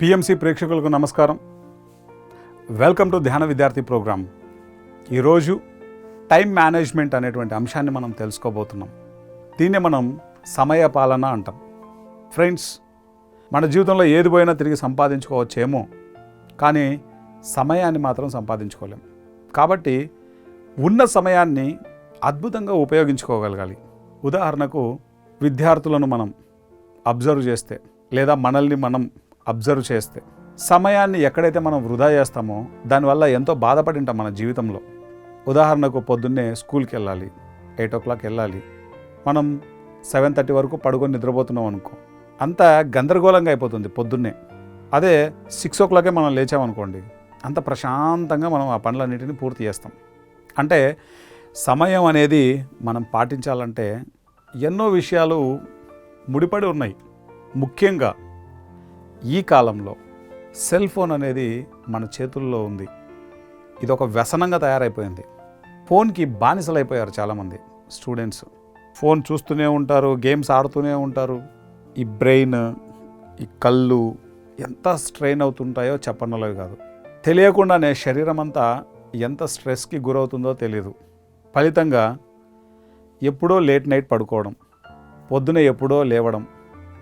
PMC ప్రేక్షకులకు నమస్కారం. Welcome to ధ్యాన విద్యార్థి ప్రోగ్రామ్ ఈరోజు టైం మేనేజ్మెంట్ అనేటువంటి అంశాన్ని మనం తెలుసుకోబోతున్నాం. దీన్ని మనం సమయ పాలన అంటాం. ఫ్రెండ్స్ మన జీవితంలో ఏది పోయినా తిరిగి సంపాదించుకోవచ్చేమో కానీ సమయాన్ని మాత్రం సంపాదించుకోలేం. కాబట్టి ఉన్న సమయాన్ని అద్భుతంగా ఉపయోగించుకోగలగాలి. ఉదాహరణకు విద్యార్థులను మనం అబ్జర్వ్ చేస్తే లేదా మనల్ని మనం అబ్జర్వ్ చేస్తే. సమయాన్ని ఎక్కడైతే మనం వృధా చేస్తామో దానివల్ల ఎంతో బాధపడి ఉంటాం మన జీవితంలో. ఉదాహరణకు పొద్దున్నే స్కూల్కి వెళ్ళాలి ఎయిట్ ఓ క్లాక్ వెళ్ళాలి. మనం సెవెన్ థర్టీ వరకు పడుకొని నిద్రపోతున్నాం అనుకో. అంత గందరగోళంగా అయిపోతుంది పొద్దున్నే. అదే సిక్స్ ఓ క్లాకే మనం లేచామనుకోండి అంత ప్రశాంతంగా మనం ఆ పనులన్నిటిని పూర్తి చేస్తాం. అంటే సమయం అనేది మనం పాటించాలంటే ఎన్నో విషయాలు ముడిపడి ఉన్నాయి. ముఖ్యంగా ఈ కాలంలో సెల్ ఫోన్ అనేది మన చేతుల్లో ఉంది. ఇది ఒక వ్యసనంగా తయారైపోయింది. ఫోన్కి బానిసలైపోయారు చాలామంది స్టూడెంట్స్. ఫోన్ చూస్తూనే ఉంటారు గేమ్స్ ఆడుతూనే ఉంటారు. ఈ బ్రెయిన్ ఈ కళ్ళు ఎంత స్ట్రెయిన్ అవుతుంటాయో చెప్పనలేవు కాదు. తెలియకుండానే శరీరం అంతా ఎంత స్ట్రెస్కి గురవుతుందో తెలియదు ఫలితంగా ఎప్పుడో లేట్ నైట్ పడుకోవడం పొద్దున ఎప్పుడో లేవడం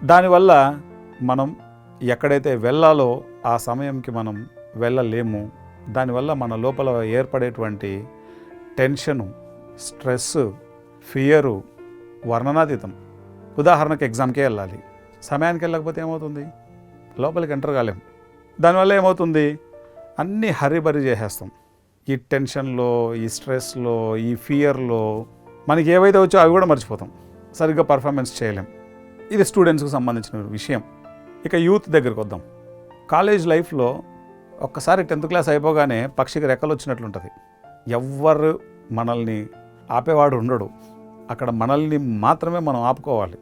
దానివల్ల మనం ఎక్కడైతే వెళ్ళాలో ఆ సమయంకి మనం వెళ్ళలేము. దానివల్ల మన లోపల ఏర్పడేటువంటి టెన్షను స్ట్రెస్ ఫియరు వర్ణనాతీతం. ఉదాహరణకు ఎగ్జామ్కే వెళ్ళాలి. సమయానికి వెళ్ళకపోతే ఏమవుతుంది? లోపలికి ఎంటర్ కాలేం. దానివల్ల ఏమవుతుంది? అన్నీ హరిబరి చేసేస్తాం. ఈ టెన్షన్లో ఈ స్ట్రెస్లో ఈ ఫియర్లో మనకి ఏవైతే వచ్చో అవి కూడా మర్చిపోతాం. సరిగ్గా పర్ఫార్మెన్స్ చేయలేం. ఇది స్టూడెంట్స్కి సంబంధించిన విషయం. ఇక యూత్ దగ్గరికి వద్దాం. కాలేజ్ లైఫ్లో ఒక్కసారి టెన్త్ క్లాస్ అయిపోగానే పక్షికి రెక్కలు వచ్చినట్లుంటుంది. ఎవ్వరు మనల్ని ఆపేవాడు ఉండడు. అక్కడ మనల్ని మాత్రమే మనం ఆపుకోవాలి.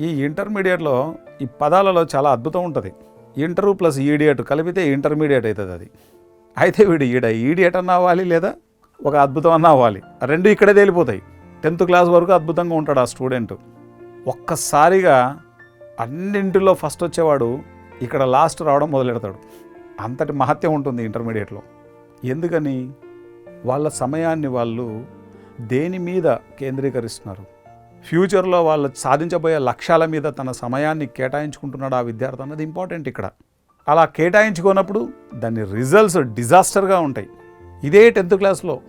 ఈ ఇంటర్మీడియట్లో ఈ పదాలలో చాలా అద్భుతం ఉంటుంది. ఇంటరు ప్లస్ ఈడియట్ కలిపితే ఇంటర్మీడియట్ అవుతుంది అది. అయితే వీడు ఈడ ఈడియట్ అన్న అవ్వాలి లేదా? ఒక అద్భుతం అన్న అవ్వాలి. రెండు ఇక్కడే తేలిపోతాయి. టెన్త్ క్లాస్ వరకు అద్భుతంగా ఉంటాడు ఆ స్టూడెంట్. ఒక్కసారిగా అన్నింటిలో ఫస్ట్ వచ్చేవాడు ఇక్కడ లాస్ట్ రావడం మొదలెడతాడు. అంతటి మహత్యం ఉంటుంది ఇంటర్మీడియట్లో ఎందుకని? వాళ్ళ సమయాన్ని వాళ్ళు దేని మీద కేంద్రీకరిస్తున్నారు? ఫ్యూచర్లో వాళ్ళు సాధించబోయే లక్ష్యాల మీద తన సమయాన్ని కేటాయించుకుంటున్నాడు ఆ విద్యార్థి అన్నది ఇంపార్టెంట్ ఇక్కడ. అలా కేటాయించుకున్నప్పుడు దాని రిజల్ట్స్ డిజాస్టర్గా ఉంటాయి. ఇదే టెన్త్ క్లాస్లో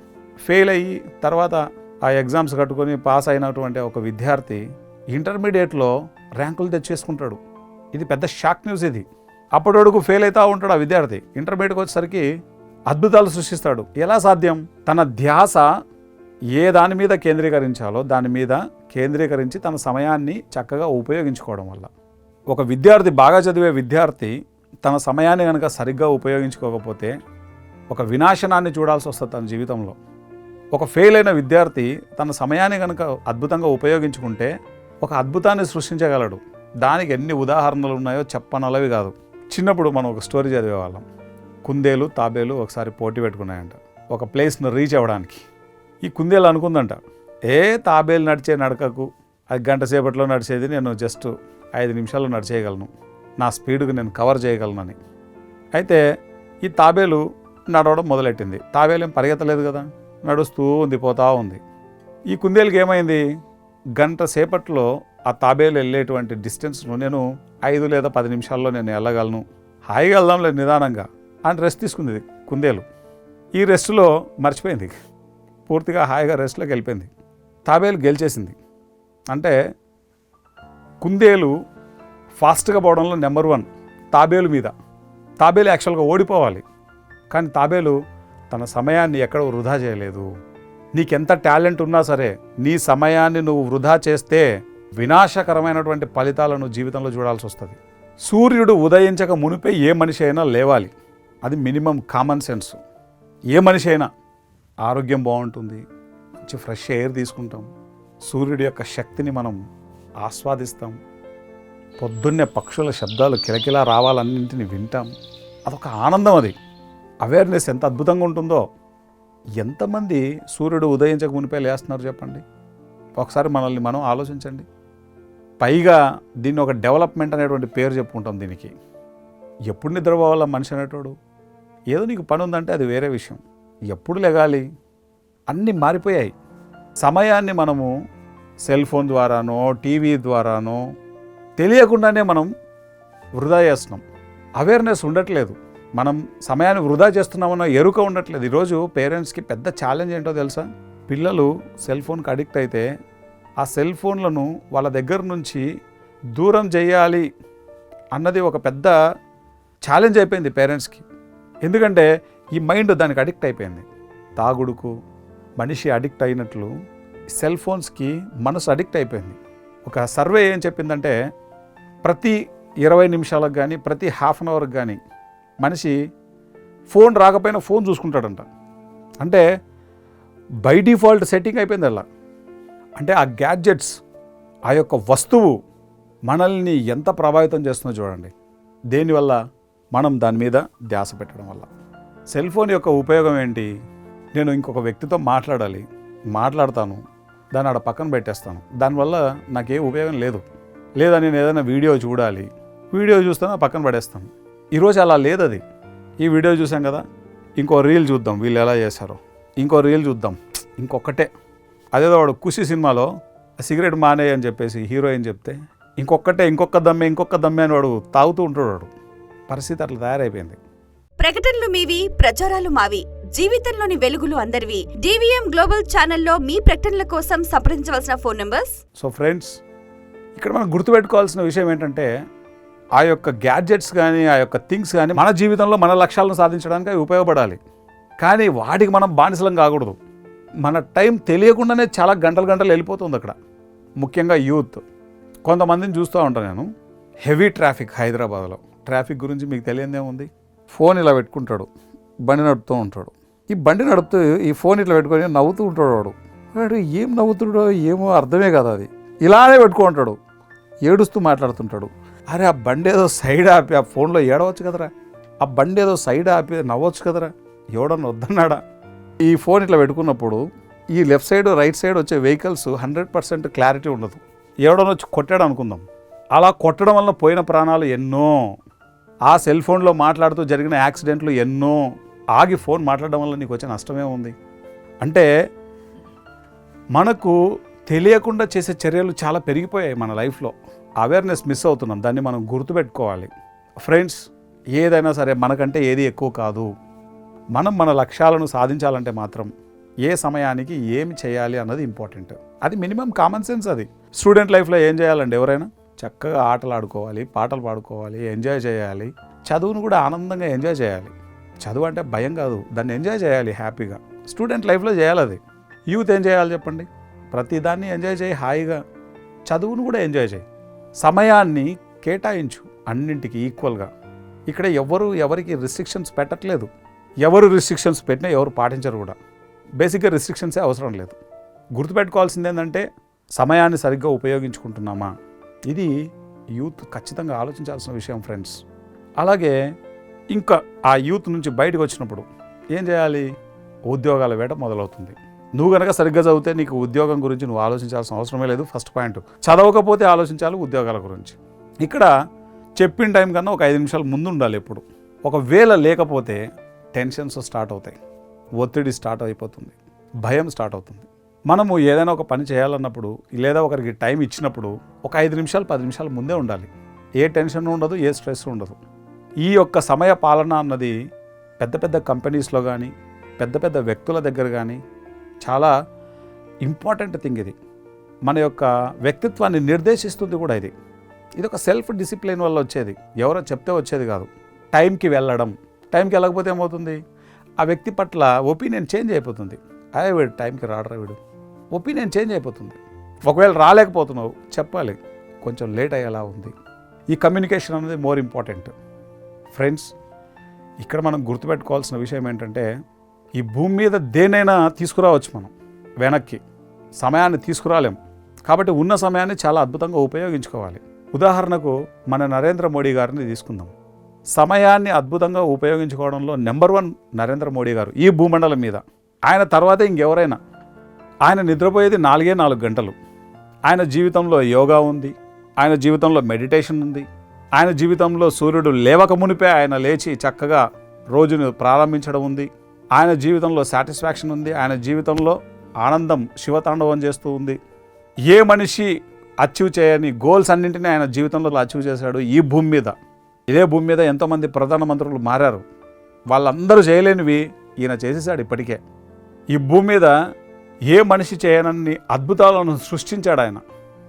ఫెయిల్ అయ్యి తర్వాత ఆ ఎగ్జామ్స్ కట్టుకొని పాస్ అయినటువంటి ఒక విద్యార్థి ఇంటర్మీడియట్లో ర్యాంకులు తెచ్చేసుకుంటాడు. ఇది పెద్ద షాక్ న్యూస్ ఇది. అప్పటివరకు ఫెయిల్ అవుతూ ఉంటాడు ఆ విద్యార్థి. ఇంటర్మీడియట్కి వచ్చేసరికి అద్భుతాలు సృష్టిస్తాడు. ఎలా సాధ్యం? తన ధ్యాస ఏ దాని మీద కేంద్రీకరించాలో దాని మీద కేంద్రీకరించి తన సమయాన్ని చక్కగా ఉపయోగించుకోవడం వల్ల. ఒక విద్యార్థి బాగా చదివే విద్యార్థి తన సమయాన్ని కనుక సరిగ్గా ఉపయోగించుకోకపోతే ఒక వినాశనాన్ని చూడాల్సి వస్తుంది తన జీవితంలో. ఒక ఫెయిల్ అయిన విద్యార్థి తన సమయాన్ని కనుక అద్భుతంగా ఉపయోగించుకుంటే ఒక అద్భుతాన్ని సృష్టించగలడు. దానికి ఎన్ని ఉదాహరణలు ఉన్నాయో చెప్పనలవి కాదు. చిన్నప్పుడు మనం ఒక స్టోరీ చదివేవాళ్ళం. కుందేలు తాబేలు ఒకసారి పోటీ పెట్టుకున్నాయంట. ఒక ప్లేస్ను రీచ్ అవ్వడానికి. ఈ కుందేలు అనుకుందంట ఏ తాబేలు నడిచే నడకకు అది గంట సేపట్లో నడిచేది నేను జస్ట్ ఐదు నిమిషాల్లో నడిచేయగలను. నా స్పీడ్కి నేను కవర్ చేయగలనని. అయితే ఈ తాబేలు నడవడం మొదలెట్టింది. తాబేలు ఏం పరిగెత్తలేదు కదా. నడుస్తూ ఉంది పోతా ఉంది. ఈ కుందేలుకి ఏమైంది? గంట సేపట్లో ఆ తాబేలు వెళ్ళేటువంటి డిస్టెన్స్ను నేను ఐదు లేదా పది నిమిషాల్లో నేను వెళ్ళగలను. హాయిగా వెళ్దాంలే నిదానంగా అని రెస్ట్ తీసుకుంది కుందేలు. ఈ రెస్ట్లో మర్చిపోయింది. పూర్తిగా హాయిగా రెస్ట్లోకి వెళ్ళిపోయింది. తాబేలు గెలిచేసింది. అంటే కుందేలు ఫాస్ట్గా పోవడంలో నెంబర్ వన్ తాబేలు మీద. తాబేలు యాక్చువల్గా ఓడిపోవాలి. కానీ తాబేలు తన సమయాన్ని ఎక్కడ వృధా చేయలేదు. నీకెంత టాలెంట్ ఉన్నా సరే నీ సమయాన్ని నువ్వు వృధా చేస్తే వినాశకరమైనటువంటి ఫలితాలను జీవితంలో చూడాల్సి వస్తుంది. సూర్యుడు ఉదయించక మునిపే ఏ మనిషి అయినా లేవాలి. అది మినిమం కామన్ సెన్స్ ఏ మనిషి అయినా ఆరోగ్యం బాగుంటుంది మంచి ఫ్రెష్ ఎయిర్ తీసుకుంటాం. సూర్యుడి యొక్క శక్తిని మనం ఆస్వాదిస్తాం. పొద్దున్నే పక్షుల శబ్దాలు కిలకిలా రావాలన్నింటిని వింటాం. అదొక ఆనందం అది. అవేర్నెస్ ఎంత అద్భుతంగా ఉంటుందో ఎంతమంది సూర్యుడు ఉదయించక మునిపే లేస్తున్నారు చెప్పండి? ఒకసారి మనల్ని మనం ఆలోచించండి. పైగా దీన్ని ఒక డెవలప్మెంట్ అనేటువంటి పేరు చెప్పుకుంటాం దీనికి. ఎప్పుడు నిద్రపోవాలా మనిషి అనేటోడు? ఏదో నీకు పని ఉందంటే అది వేరే విషయం. ఎప్పుడు లెగాలి? అన్నీ మారిపోయాయి. సమయాన్ని మనము సెల్ ఫోన్ ద్వారానో టీవీ ద్వారానో తెలియకుండానే మనం వృధా చేస్తున్నాం. అవేర్నెస్ ఉండట్లేదు. మనం సమయాన్ని వృధా చేస్తున్నామన్న ఎరుక ఉండట్లేదు. ఈరోజు పేరెంట్స్కి పెద్ద ఛాలెంజ్ ఏంటో తెలుసా? పిల్లలు సెల్ ఫోన్కి అడిక్ట్ అయితే ఆ సెల్ ఫోన్లను వాళ్ళ దగ్గర నుంచి దూరం చేయాలి అన్నది ఒక పెద్ద ఛాలెంజ్ అయిపోయింది పేరెంట్స్కి. ఎందుకంటే ఈ మైండ్ దానికి అడిక్ట్ అయిపోయింది. తాగుడుకు మనిషి అడిక్ట్ అయినట్లు సెల్ ఫోన్స్కి మనసు అడిక్ట్ అయిపోయింది. ఒక సర్వే ఏం చెప్పిందంటే ప్రతి ఇరవై నిమిషాలకు కానీ ప్రతి హాఫ్ అన్ అవర్కి కానీ మనిషి ఫోన్ రాకపోయినా ఫోన్ చూసుకుంటాడంట. అంటే బై డిఫాల్ట్ సెట్టింగ్ అయిపోయింది అలా. అంటే ఆ గ్యాడ్జెట్స్ ఆ యొక్క వస్తువు మనల్ని ఎంత ప్రభావితం చేస్తుందో చూడండి. దేనివల్ల మనం దాని మీద ధ్యాస పెట్టడం వల్ల. సెల్ ఫోన్ యొక్క ఉపయోగం ఏంటి? నేను ఇంకొక వ్యక్తితో మాట్లాడాలి. మాట్లాడతాను. దాన్ని ఆడ పక్కన పెట్టేస్తాను. దానివల్ల నాకే ఉపయోగం లేదు. లేదా నేను ఏదైనా వీడియో చూడాలి. వీడియో చూస్తాను పక్కన పడేస్తాను. ఈరోజు అలా లేదు అది ఈ వీడియో చూసాం కదా? ఇంకో రీల్ చూద్దాం వీళ్ళు ఎలా చేశారో. ఇంకో రీల్ చూద్దాం. ఇంకొకటే. అదేదో వాడు ఖుషి సినిమాలో సిగరెట్ మానే అని చెప్పేసి హీరోయిన్ చెప్తే ఇంకొకటే ఇంకొక దమ్మే ఇంకొక దమ్మే అని వాడు తాగుతూ ఉంటాడు వాడు. పరిస్థితి అట్లా తయారైపోయింది. ప్రకటనలు మీవి ప్రచారాలు మావి. జీవితంలోని వెలుగులు అందరివి. డివిఎం గ్లోబల్ ఛానల్లో మీ ప్రకటనల కోసం సంప్రదించవలసిన ఫోన్ నంబర్స్? సో ఫ్రెండ్స్ ఇక్కడ మనం గుర్తుపెట్టుకోవాల్సిన విషయం ఏంటంటే ఆ యొక్క గ్యాడ్జెట్స్ కానీ ఆ యొక్క థింగ్స్ కానీ మన జీవితంలో మన లక్ష్యాలను సాధించడానికి అవి ఉపయోగపడాలి. కానీ వాటికి మనం బానిసలం కాకూడదు. మన టైం తెలియకుండానే చాలా గంటలు గంటలు వెళ్ళిపోతుంది అక్కడ. ముఖ్యంగా యూత్. కొంతమందిని చూస్తూ ఉంటాను నేను. హెవీ ట్రాఫిక్ హైదరాబాద్లో. ట్రాఫిక్ గురించి మీకు తెలియదేముంది ఫోన్ ఇలా పెట్టుకుంటాడు. బండి నడుపుతూ ఉంటాడు. ఈ బండి నడుపుతూ ఈ ఫోన్ ఇట్లా పెట్టుకొని నవ్వుతూ ఉంటాడు వాడు. వాడు ఏం నవ్వుతున్నాడో ఏమో అర్థమే కదా అది. ఇలానే పెట్టుకుంటాడు. ఏడుస్తూ మాట్లాడుతుంటాడు. అరే ఆ బండి ఏదో సైడ్ ఆపి ఆ ఫోన్లో ఏడవచ్చు కదరా? ఆ బండి ఏదో సైడ్ ఆపి నవ్వచ్చు కదరా? ఎవడన్నా వద్దన్నాడా? ఈ ఫోన్ ఇట్లా పెట్టుకున్నప్పుడు ఈ లెఫ్ట్ సైడ్ రైట్ సైడ్ వచ్చే వెహికల్స్ హండ్రెడ్ పర్సెంట్ క్లారిటీ ఉండదు. ఎవడన్నా వచ్చి కొట్టాడు అనుకుందాం. అలా కొట్టడం వల్ల పోయిన ప్రాణాలు ఎన్నో. ఆ సెల్ ఫోన్లో మాట్లాడుతూ జరిగిన యాక్సిడెంట్లు ఎన్నో. ఆగి ఫోన్ మాట్లాడడం వల్ల నీకు వచ్చే నష్టమే ఉంది. అంటే మనకు తెలియకుండా చేసే చర్యలు చాలా పెరిగిపోయాయి మన లైఫ్లో అవేర్నెస్ మిస్ అవుతున్నాం. దాన్ని మనం గుర్తుపెట్టుకోవాలి. ఫ్రెండ్స్ ఏదైనా సరే మనకంటే ఏది ఎక్కువ కాదు. మనం మన లక్ష్యాలను సాధించాలంటే మాత్రం ఏ సమయానికి ఏమి చేయాలి అన్నది ఇంపార్టెంట్ అది మినిమం కామన్ సెన్స్ అది. స్టూడెంట్ లైఫ్లో ఏం చేయాలండి ఎవరైనా? చక్కగా ఆటలు ఆడుకోవాలి పాటలు పాడుకోవాలి ఎంజాయ్ చేయాలి. చదువును కూడా ఆనందంగా ఎంజాయ్ చేయాలి. చదువు అంటే భయం కాదు. దాన్ని ఎంజాయ్ చేయాలి హ్యాపీగా స్టూడెంట్ లైఫ్లో చేయాలి అది. యూత్ ఏం చేయాలి చెప్పండి? ప్రతిదాన్ని ఎంజాయ్ చేయి హాయిగా. చదువును కూడా ఎంజాయ్ చేయి. సమయాన్ని కేటాయించు అన్నింటికి ఈక్వల్గా. ఇక్కడ ఎవరు ఎవరికి రిస్ట్రిక్షన్స్ పెట్టట్లేదు. ఎవరు రిస్ట్రిక్షన్స్ పెట్టినా ఎవరు పాటించరు కూడా. బేసిక్గా రిస్ట్రిక్షన్సే అవసరం లేదు. గుర్తుపెట్టుకోవాల్సింది ఏంటంటే సమయాన్ని సరిగ్గా ఉపయోగించుకుంటున్నామా? ఇది యూత్ ఖచ్చితంగా ఆలోచించాల్సిన విషయం ఫ్రెండ్స్ అలాగే ఇంకా ఆ యూత్ నుంచి బయటకు వచ్చినప్పుడు ఏం చేయాలి? ఉద్యోగాల వేట మొదలవుతుంది. నువ్వు కనుక సరిగ్గా చదివితే నీకు ఉద్యోగం గురించి నువ్వు ఆలోచించాల్సిన అవసరమే లేదు ఫస్ట్ పాయింట్ చదవకపోతే ఆలోచించాలి ఉద్యోగాల గురించి. ఇక్కడ చెప్పిన టైం కన్నా ఒక ఐదు నిమిషాలు ముందు ఉండాలి ఎప్పుడు. ఒకవేళ లేకపోతే టెన్షన్స్ స్టార్ట్ అవుతాయి. ఒత్తిడి స్టార్ట్ అయిపోతుంది. భయం స్టార్ట్ అవుతుంది. మనము ఏదైనా ఒక పని చేయాలన్నప్పుడు లేదా ఒకరికి టైం ఇచ్చినప్పుడు ఒక ఐదు నిమిషాలు పది నిమిషాలు ముందే ఉండాలి. ఏ టెన్షన్ ఉండదు ఏ స్ట్రెస్ ఉండదు. ఈ యొక్క సమయ పాలన అన్నది పెద్ద పెద్ద కంపెనీస్లో కానీ పెద్ద పెద్ద వ్యక్తుల దగ్గర కానీ చాలా ఇంపార్టెంట్ థింగ్ ఇది. మన యొక్క వ్యక్తిత్వాన్ని నిర్దేశిస్తుంది కూడా ఇది. ఇది ఒక సెల్ఫ్ డిసిప్లిన్ వల్ల వచ్చేది. ఎవరో చెప్తే వచ్చేది కాదు. టైంకి వెళ్ళడం. టైంకి వెళ్ళకపోతే ఏమవుతుంది? ఆ వ్యక్తి పట్ల ఒపీనియన్ చేంజ్ అయిపోతుంది. అదే వీడు టైంకి రాడరా వీడు. ఒపీనియన్ చేంజ్ అయిపోతుంది. ఒకవేళ రాలేకపోతున్నావు చెప్పాలి. కొంచెం లేట్ అయ్యేలా ఉంది. ఈ కమ్యూనికేషన్ అనేది మోర్ ఇంపార్టెంట్. ఫ్రెండ్స్ ఇక్కడ మనం గుర్తుపెట్టుకోవాల్సిన విషయం ఏంటంటే ఈ భూమి మీద దేనైనా తీసుకురావచ్చు మనం వెనక్కి. సమయాన్ని తీసుకురాలేం. కాబట్టి ఉన్న సమయాన్ని చాలా అద్భుతంగా ఉపయోగించుకోవాలి. ఉదాహరణకు మన నరేంద్ర మోడీ గారిని తీసుకుందాం. సమయాన్ని అద్భుతంగా ఉపయోగించుకోవడంలో నెంబర్ వన్ నరేంద్ర మోడీ గారు ఈ భూమండలం మీద. ఆయన తర్వాతే ఇంకెవరైనా. ఆయన నిద్రపోయేది నాలుగే నాలుగు గంటలు. ఆయన జీవితంలో యోగా ఉంది. ఆయన జీవితంలో మెడిటేషన్ ఉంది. ఆయన జీవితంలో సూర్యుడు లేవక మునిపే ఆయన లేచి చక్కగా రోజును ప్రారంభించడం ఉంది. ఆయన జీవితంలో సాటిస్ఫాక్షన్ ఉంది ఆయన జీవితంలో ఆనందం శివతాండవం చేస్తూ ఉంది. ఏ మనిషి అచీవ్ చేయని గోల్స్ అన్నింటినీ ఆయన జీవితంలో అచీవ్ చేశాడు ఈ భూమి మీద. ఇదే భూమి మీద ఎంతోమంది ప్రధానమంత్రులు మారారు. వాళ్ళందరూ చేయలేనివి ఈయన చేసేసాడు ఇప్పటికే. ఈ భూమి మీద ఏ మనిషి చేయనన్ని అద్భుతాలను సృష్టించాడు ఆయన.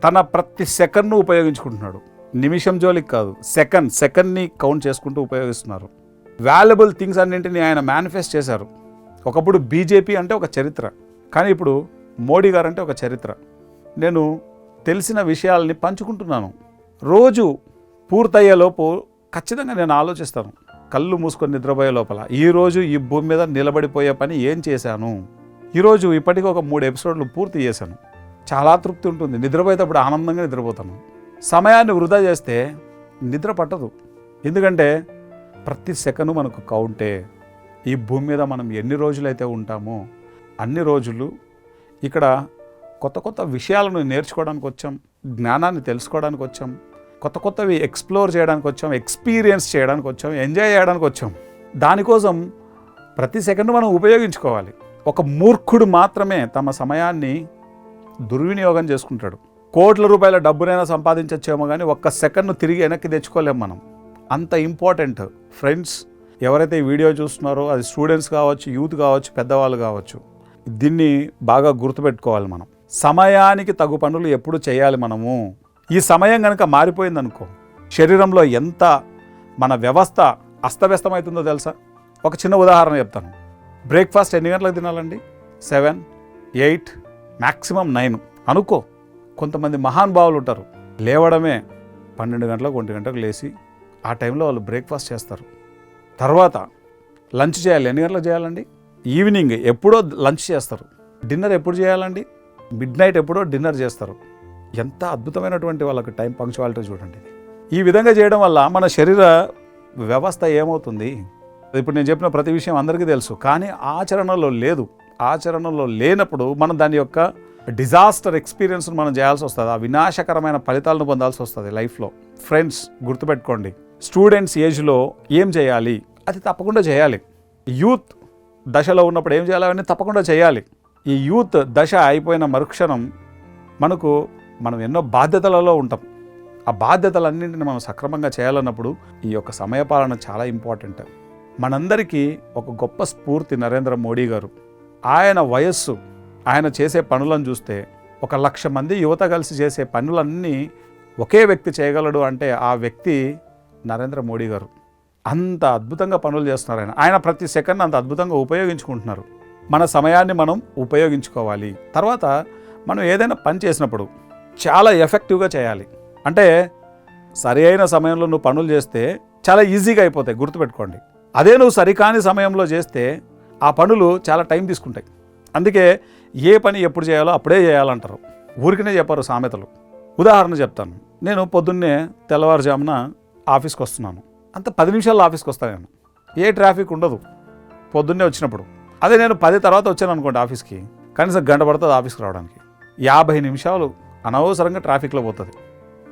తన ప్రతి సెకండ్ను ఉపయోగించుకుంటున్నాడు. నిమిషం జోలికి కాదు సెకండ్ సెకండ్ని కౌంట్ చేసుకుంటూ ఉపయోగిస్తున్నారు. వాల్యుబుల్ థింగ్స్ అన్నింటినీ ఆయన మేనిఫెస్ట్ చేశారు. ఒకప్పుడు బీజేపీ అంటే ఒక చరిత్ర కానీ ఇప్పుడు మోడీ గారు అంటే ఒక చరిత్ర. నేను తెలిసిన విషయాల్ని పంచుకుంటున్నాను. రోజు పూర్తయ్యేలోపు ఖచ్చితంగా నేను ఆలోచిస్తాను. కళ్ళు మూసుకొని నిద్రపోయే లోపల ఈరోజు ఈ భూమి మీద నిలబడిపోయే పని ఏం చేశాను? ఈరోజు ఇప్పటికీ ఒక మూడు ఎపిసోడ్లు పూర్తి చేశాను. చాలా తృప్తి ఉంటుంది. నిద్రపోయేటప్పుడు ఆనందంగా నిద్రపోతాను. సమయాన్ని వృధా చేస్తే నిద్ర పట్టదు. ఎందుకంటే ప్రతి సెకను మనకు కౌంటే ఈ భూమి మీద మనం ఎన్ని రోజులైతే ఉంటామో అన్ని రోజులు ఇక్కడ కొత్త కొత్త విషయాలను నేర్చుకోవడానికి వచ్చాం జ్ఞానాన్ని తెలుసుకోవడానికి వచ్చాం కొత్త కొత్తవి ఎక్స్ప్లోర్ చేయడానికి వచ్చాం ఎక్స్పీరియన్స్ చేయడానికి వచ్చాం ఎంజాయ్ చేయడానికి వచ్చాం. దానికోసం ప్రతి సెకండ్ మనం ఉపయోగించుకోవాలి. ఒక మూర్ఖుడు మాత్రమే తమ సమయాన్ని దుర్వినియోగం చేసుకుంటాడు. కోట్ల రూపాయల డబ్బునైనా సంపాదించచ్చేమో కానీ ఒక్క సెకండ్ను తిరిగి వెనక్కి తెచ్చుకోలేము మనం. అంత ఇంపార్టెంట్. ఫ్రెండ్స్ ఎవరైతే ఈ వీడియో చూస్తున్నారో అది స్టూడెంట్స్ కావచ్చు యూత్ కావచ్చు పెద్దవాళ్ళు కావచ్చు దీన్ని బాగా గుర్తుపెట్టుకోవాలి మనం. సమయానికి తగు పనులు ఎప్పుడు చేయాలి మనము? ఈ సమయం కనుక మారిపోయిందనుకో శరీరంలో ఎంత మన వ్యవస్థ అస్తవ్యస్తమవుతుందో తెలుసా? ఒక చిన్న ఉదాహరణ చెప్తాను. బ్రేక్ఫాస్ట్ ఎన్ని గంటలకు తినాలండి? Seven eight maximum nine. అనుకో కొంతమంది మహానుభావులు ఉంటారు. లేవడమే పన్నెండు గంటలకు ఒంటి గంటలకు లేచి ఆ టైంలో వాళ్ళు బ్రేక్ఫాస్ట్ చేస్తారు. తర్వాత లంచ్ చేయాలి. ఎన్ని గంటలకు చేయాలండి? ఈవినింగ్ ఎప్పుడో లంచ్ చేస్తారు. డిన్నర్ ఎప్పుడు చేయాలండి? మిడ్ నైట్ ఎప్పుడో డిన్నర్ చేస్తారు. ఎంత అద్భుతమైనటువంటి వాళ్ళకి టైం పంక్చువాలిటీ చూడండి. ఈ విధంగా చేయడం వల్ల మన శరీర వ్యవస్థ ఏమవుతుంది? ఇప్పుడు నేను చెప్పిన ప్రతి విషయం అందరికీ తెలుసు. కానీ ఆచరణలో లేదు. ఆచరణలో లేనప్పుడు మనం దాని యొక్క డిజాస్టర్ ఎక్స్పీరియన్స్ మనం చేయాల్సి వస్తుంది. ఆ వినాశకరమైన ఫలితాలను పొందాల్సి వస్తుంది లైఫ్లో. ఫ్రెండ్స్ గుర్తుపెట్టుకోండి. స్టూడెంట్స్ ఏజ్లో ఏం చేయాలి? అది తప్పకుండా చేయాలి. యూత్ దశలో ఉన్నప్పుడు ఏం చేయాలి అవన్నీ తప్పకుండా చేయాలి. ఈ యూత్ దశ అయిపోయిన మరుక్షణం మనకు మనం ఎన్నో బాధ్యతలలో ఉంటాం. ఆ బాధ్యతలన్నింటిని మనం సక్రమంగా చేయాలన్నప్పుడు ఈ యొక్క సమయపాలన చాలా ఇంపార్టెంట్. మనందరికీ ఒక గొప్ప స్ఫూర్తి నరేంద్ర మోడీ గారు. ఆయన వయస్సు ఆయన చేసే పనులను చూస్తే ఒక లక్ష మంది యువత కలిసి చేసే పనులన్నీ ఒకే వ్యక్తి చేయగలడు అంటే ఆ వ్యక్తి నరేంద్ర మోడీ గారు. అంత అద్భుతంగా పనులు చేస్తున్నారు ఆయన. ఆయన ప్రతి సెకండ్ అంత అద్భుతంగా ఉపయోగించుకుంటున్నారు. మన సమయాన్ని మనం ఉపయోగించుకోవాలి. తర్వాత మనం ఏదైనా పని చేసినప్పుడు చాలా ఎఫెక్టివ్గా చేయాలి. అంటే సరి అయిన సమయంలో నువ్వు పనులు చేస్తే చాలా ఈజీగా అయిపోతాయి గుర్తుపెట్టుకోండి. అదే నువ్వు సరికాని సమయంలో చేస్తే ఆ పనులు చాలా టైం తీసుకుంటాయి. అందుకే ఏ పని ఎప్పుడు చేయాలో అప్పుడే చేయాలంటారు. ఊరికనే చెప్పారు సామెతలు. ఉదాహరణ చెప్తాను. నేను పొద్దున్నే తెల్లవారుజామున ఆఫీస్కి వస్తున్నాను అంత పది నిమిషాల్లో ఆఫీస్కి వస్తాను నేను. ఏ ట్రాఫిక్ ఉండదు. పొద్దున్నే వచ్చినప్పుడు. అదే నేను పది తర్వాత వచ్చాను అనుకోండి ఆఫీస్కి. కనీసం గంట పడుతుంది ఆఫీస్కి రావడానికి. యాభై నిమిషాలు అనవసరంగా ట్రాఫిక్లో పోతుంది.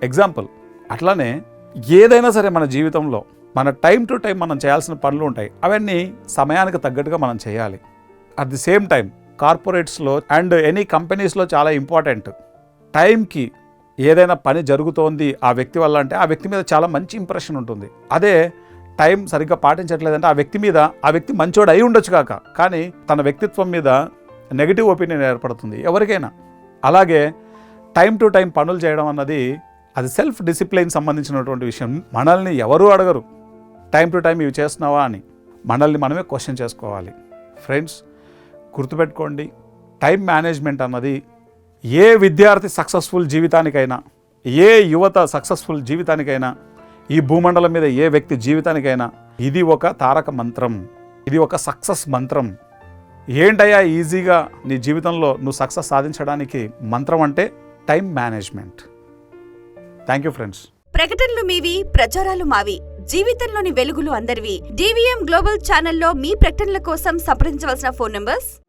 ఎగ్జాంపుల్ అట్లానే ఏదైనా సరే మన జీవితంలో మన టైం టు టైం మనం చేయాల్సిన పనులు ఉంటాయి. అవన్నీ సమయానికి తగ్గట్టుగా మనం చేయాలి. అట్ ది సేమ్ టైం కార్పొరేట్స్లో అండ్ ఎనీ కంపెనీస్లో చాలా ఇంపార్టెంట్. టైంకి ఏదైనా పని జరుగుతోంది ఆ వ్యక్తి వల్ల అంటే ఆ వ్యక్తి మీద చాలా మంచి ఇంప్రెషన్ ఉంటుంది. అదే టైం సరిగ్గా పాటించట్లేదంటే ఆ వ్యక్తి మీద ఆ వ్యక్తి మంచోడు అయి ఉండొచ్చు కాక. కానీ తన వ్యక్తిత్వం మీద నెగిటివ్ ఒపీనియన్ ఏర్పడుతుంది ఎవరికైనా. అలాగే టైం టు టైం పనులు చేయడం అన్నది అది సెల్ఫ్ డిసిప్లిన్ సంబంధించినటువంటి విషయం. మనల్ని ఎవరు అడగరు. టైం టు టైం ఇవి చేస్తున్నావా అని. మనల్ని మనమే క్వశ్చన్ చేసుకోవాలి. ఫ్రెండ్స్ గుర్తుపెట్టుకోండి. టైం మేనేజ్మెంట్ అన్నది ఏ విద్యార్థి సక్సెస్ఫుల్ జీవితానికైనా ఏ యువత సక్సెస్ఫుల్ జీవితానికైనా ఈ భూమండలం మీద ఏ వ్యక్తి జీవితానికైనా ఇది ఒక తారక మంత్రం ఇది ఒక సక్సెస్ మంత్రం. ఏంటయ్యా ఈజీగా నీ జీవితంలో నువ్వు సక్సెస్ సాధించడానికి మంత్రం అంటే time management thank you friends ప్రకటనలు మీవి ప్రచారాలు మావి జీవితంలోని వెలుగులు అందరివి. డివిఎం గ్లోబల్ ఛానల్లో మీ ప్రకటనల కోసం సంప్రదించవలసిన ఫోన్ నంబర్స్